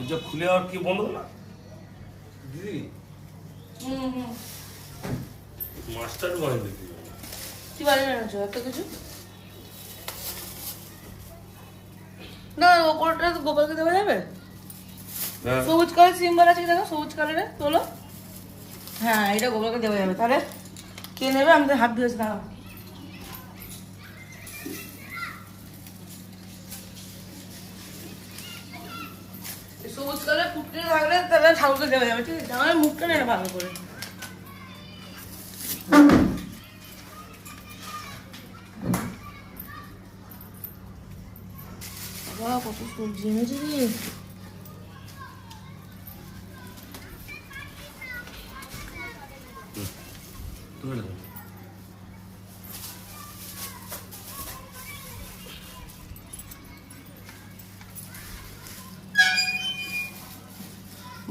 এটা খুলে আর কি বন্ধ না? দিদি। মাস্টার বানিয়ে দেখি কি বাড়ি এনেছো একটা কিছু? না ওপরটা তো গোপালকে দেওয়া যাবে। হ্যাঁ। সবুজ কালার সিম্বল আছে কি দেখো? সবুজ কালারে তোলো। হ্যাঁ এটা গোপালকে দেওয়া যাবে। তাহলে কে নেবে? আমাদের হাত দিয়েছে দাঁড়াও। সবুজ কালার থাকলে তাহলে ঠাকুরকে দেওয়া যাবে, ঠিক আছে? আমার মুখটা নেই ভালো করে। কত সবজি এনেছে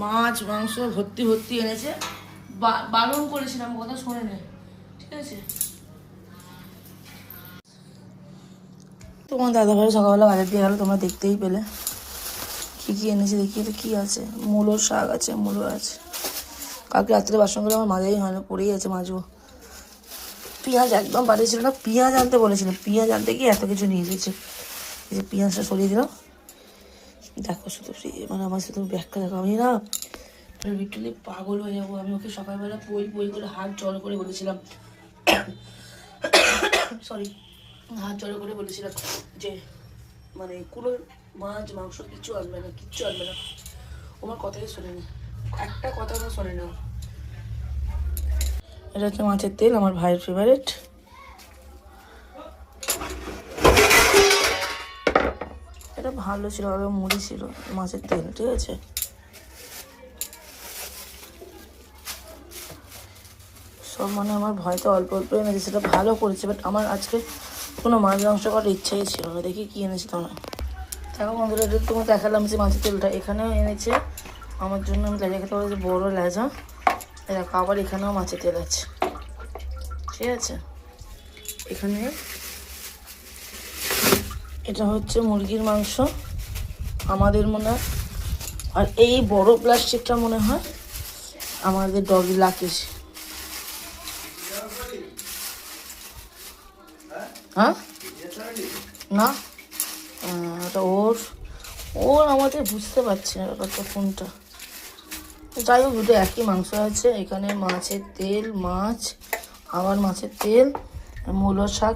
মাছ, মাংস ভর্তি ভর্তি এনেছে। বারণ করেছিলাম কথা শোনে নেই। ঠিক আছে? তোমার দাদা ভাই সকালবেলা বাজার দিয়ে গেলো, তোমরা দেখতেই পেলে। কি কি এনেছে দেখি, এটা কি আছে? মূলো শাক আছে, মূলো আছে। কালকে রাত্রে বাসন করে আমার মাঝেই হয় না পড়েই আছে মাছও পেঁয়াজ একদম বাড়ি ছিল না, পেঁয়াজ আনতে বলেছিল। পেঁয়াজ আনতে গিয়ে এত কিছু নিয়ে গেছে। এই যে পেঁয়াজটা সরিয়ে দিলাম। দেখো শুধু মানে আমার শুধু ব্যাগটা দেখো, আমি না লিটারলি পাগল হয়ে যাব। আমি ওকে সকালবেলা বই বই করে হাত জল করে বলেছিলাম। সরি হাত জল করে বলেছিলাম যে মানে কোনো মাছ, মাংস কিচ্ছু আনবে না, কিচ্ছু আনবে না। ও আমার কথাই শোনে না একটা কথা শোনে না এটা হচ্ছে মাছের তেল, আমার ভাইয়ের ফেভারিট এটা ভালো ছিল আরও মুড়ি ছিল, মাছের তেল, ঠিক আছে? সব মানে আমার ভয় তো অল্প অল্প এনেছে সেটা ভালো করেছে বাট আমার আজকে কোনো মাছ মাংস করার ইচ্ছাই ছিল না। দেখি কি এনেছে তোমরা দেখো বন্ধুরা এটা তোমার দেখালাম যে মাছের তেলটা। এখানেও এনেছে, আমার জন্য আমি লেজা খেতে বলেছি, বড়ো লেজা। দেখো, আবার এখানেও মাছের তেল আছে। ঠিক আছে? এখানে এটা হচ্ছে মুরগির মাংস, আমাদের মনে হয়। আর এই বড় প্লাস্টিকটা মনে হয় আমাদের ডগি লাকেশ। হ্যাঁ? না? এটা ওর ওর আমাদের বুঝতে পারছি না ব্যাপারটা কোনটা। যাই হোক, দুটো একই মাংস আছে, এখানে মাছের তেল, মাছ, আবার মাছের তেল, মূলো শাক